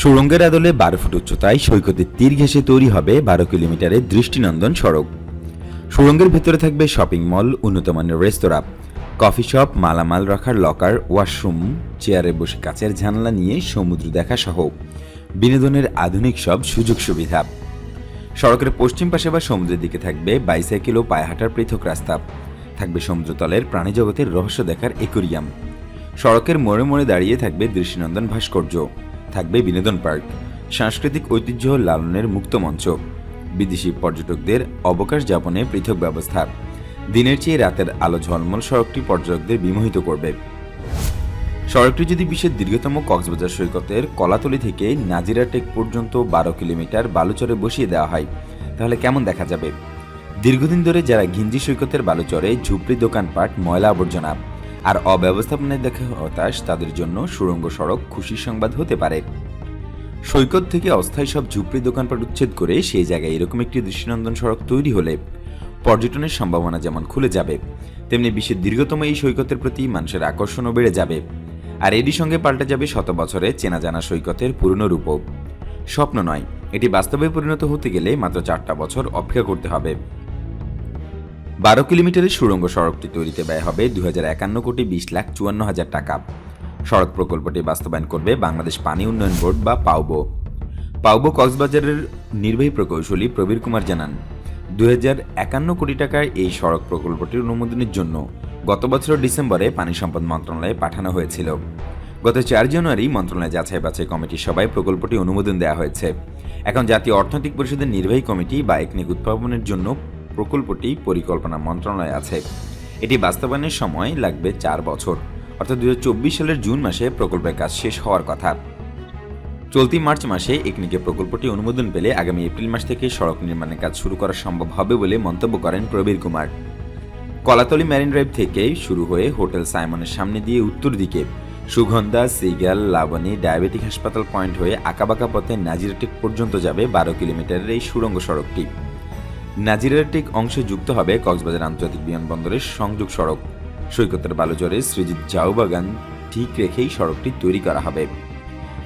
সুড়ঙ্গের আদলে বারো ফুট উচ্চতায় সৈকতের তীর ঘেঁষে তৈরি হবে বারো কিলোমিটারের দৃষ্টিনন্দন সড়ক। সুড়ঙ্গের ভেতরে থাকবে শপিং মল, উন্নতমানের রেস্তোরাঁ, কফি শপ, মালামাল রাখার লকার, ওয়াশরুম, চেয়ারে বসে কাচের জানালা নিয়ে সমুদ্র দেখা সহ বিনোদনের আধুনিক সব সুযোগ সুবিধা। সড়কের পশ্চিম পাশে বা সমুদ্রের দিকে থাকবে বাইসাইকেল ও পায়ে হাঁটার পৃথক রাস্তা। থাকবে সমুদ্রতলের প্রাণীজগতের রহস্য দেখার একুরিয়াম। সড়কের মোড়ে মোড়ে দাঁড়িয়ে থাকবে দৃষ্টিনন্দন ভাস্কর্য। থাকবে বিনোদন পার্ক, সাংস্কৃতিক ঐতিহ্য লালনের মুক্ত মঞ্চ, বিদেশি পর্যটকদের অবকাশ যাপনে পৃথক ব্যবস্থা। দিনের চেয়ে রাতের আলো ঝলমল সড়কটি পর্যটকদের বিমোহিত করবে। সড়কটি যদি বিশ্বের দীর্ঘতম কক্সবাজার সৈকতের কলাতলি থেকে নাজিরা টেক পর্যন্ত বারো কিলোমিটার বালুচরে বসিয়ে দেওয়া হয়, তাহলে কেমন দেখা যাবে? দীর্ঘদিন ধরে যারা ঘিঞ্জি সৈকতের বালুচরে ঝুপড়ি দোকানপাট, ময়লা আবর্জনা আর অব্যবস্থাপনায় দেখা হতাশ তাদের জন্য সুড়ঙ্গ সড়ক খুশির সংবাদ হতে পারে। সৈকত থেকে অস্থায়ী সব ঝুপড়ি দোকানপাট উচ্ছেদ করে সেই জায়গায় এরকম একটি দৃষ্টিনন্দন সড়ক তৈরি হলে পর্যটনের সম্ভাবনা যেমন খুলে যাবে, তেমনি বিশ্বের দীর্ঘতম এই সৈকতের প্রতি মানুষের আকর্ষণও বেড়ে যাবে। আর এরই সঙ্গে পাল্টে যাবে শত বছরে চেনা জানা সৈকতের পুরনো রূপও। স্বপ্ন নয়, এটি বাস্তবে পরিণত হতে গেলে মাত্র চারটা বছর অপেক্ষা করতে হবে। বারো কিলোমিটারের সুড়ঙ্গ সড়কটি তৈরিতে ব্যয় হবে দু একান্ন কোটি বিশ লাখ চুয়ান্ন হাজার টাকা। সড়ক প্রকল্পটি বাস্তবায়ন করবে বাংলাদেশ পানি উন্নয়ন বোর্ড বা পাউবো পাউবো কক্সবাজারের নির্বাহী প্রকৌশলী প্রবীর কুমার জানান দু কোটি টাকার এই সড়ক প্রকল্পটির অনুমোদনের জন্য গত বছর ডিসেম্বরে পানি সম্পদ মন্ত্রণালয়ে পাঠানো হয়েছিল। গত চার জানুয়ারি মন্ত্রণালয় যাচাই বাছাই কমিটির সভায় প্রকল্পটি অনুমোদন দেওয়া হয়েছে। এখন জাতীয় অর্থনৈতিক পরিষদের নির্বাহী কমিটি বা একনিক উৎপাদনের জন্য প্রকল্পটি পরিকল্পনা মন্ত্রণালয়ে আছে। এটি বাস্তবায়নের সময় লাগবে চার বছর, অর্থাৎ দুই হাজার চব্বিশ সালের জুন মাসে প্রকল্পের কাজ শেষ হওয়ার কথা। চলতি মার্চ মাসে একনিকে প্রকল্পটি অনুমোদন পেলে আগামী এপ্রিল মাস থেকে সড়ক নির্মাণের কাজ শুরু করা সম্ভব হবে বলে মন্তব্য করেন প্রবীর কুমার। কলাতলি ম্যারিন ড্রাইভ থেকে শুরু হয়ে হোটেল সাইমনের সামনে দিয়ে উত্তর দিকে সুগন্ধা, সিগাল, লাবণী ডায়াবেটিক হাসপাতাল পয়েন্ট হয়ে আঁকাবাঁকা পথে নাজিরাটেক পর্যন্ত যাবে বারো কিলোমিটারের এই সুড়ঙ্গ সড়কটি। নাজিরাটেক অংশে যুক্ত হবে কক্সবাজার আন্তর্জাতিক বিমানবন্দরের সংযোগ সড়ক। সৈকতের বালুচরে শ্রীজিৎ জাউবাগান ঠিক রেখেই সড়কটি তৈরি করা হবে।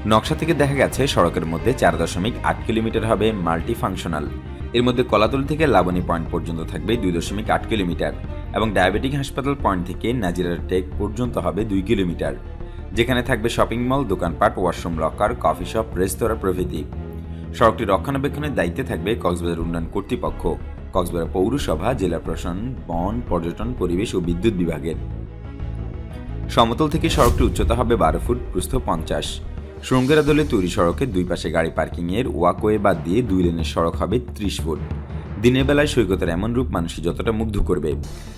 নকশা থেকে দেখা গেছে, সড়কের মধ্যে চার দশমিক আট কিলোমিটার হবে মাল্টি ফাংশনাল এর মধ্যে কলাতল থেকে লাবণী পয়েন্ট পর্যন্ত থাকবে দুই দশমিক আট কিলোমিটার এবং ডায়াবেটিক হাসপাতাল পয়েন্ট থেকে নাজিরার টেক পর্যন্ত হবে দুই কিলোমিটার। যেখানে থাকবে শপিং মল, দোকানপাট, ওয়াশরুম, লকার, কফি শপ, রেস্তোরাঁ প্রভৃতি। সড়কটি রক্ষণাবেক্ষণের দায়িত্বে থাকবে কক্সবাজার উন্নয়ন কর্তৃপক্ষ, কক্সবাজার পৌরসভা, জেলা প্রশাসন, বন, পর্যটন, পরিবেশ ও বিদ্যুৎ বিভাগের। সমতল থেকে সড়কটি উচ্চতা হবে বারো ফুট, প্রস্থ পঞ্চাশ। শৃঙ্গেরা দলে তৈরি সড়কের দুই পাশে গাড়ি পার্কিংয়ের ওয়াকওয়ে বাদ দিয়ে দুই লেনের সড়ক হবে ত্রিশ ফুট। দিনের বেলায় সৈকতের এমন রূপ মানুষ যতটা মুগ্ধ করবে।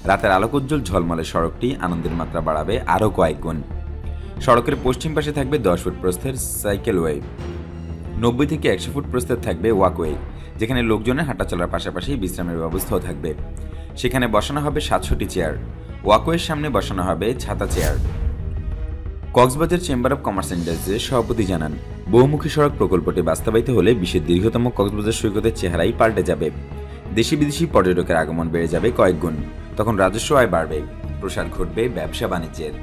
রাতের আলোকোজ্জ্বল ঝলমলে সড়কটি আনন্দের মাত্রা বাড়াবে আরও কয়েক গুণ। সড়কের পশ্চিম পাশে থাকবে দশ ফুট প্রস্থের সাইকেলওয়ে নব্বই থেকে একশো ফুট প্রস্থের থাকবে ওয়াকওয়ে, যেখানে লোকজনের হাঁটাচলার পাশাপাশি বিশ্রামের ব্যবস্থাও থাকবে। সেখানে বসানো হবে সাতশোটি চেয়ার, ওয়াকওয়ের সামনে বসানো হবে ছাতা chair. Cox's Bazar chamber of commerce ইন্ডাস্ট্রির সভাপতি জানান, বহুমুখী সড়ক প্রকল্পটি বাস্তবায়িত হলে বিশ্বের দীর্ঘতম কক্সবাজার সৈকতের চেহারাই পাল্টে যাবে। দেশি বিদেশি পর্যটকের আগমন বেড়ে যাবে কয়েক গুণ, তখন রাজস্ব আয় বাড়বে, প্রসার ঘটবে ব্যবসা বাণিজ্যের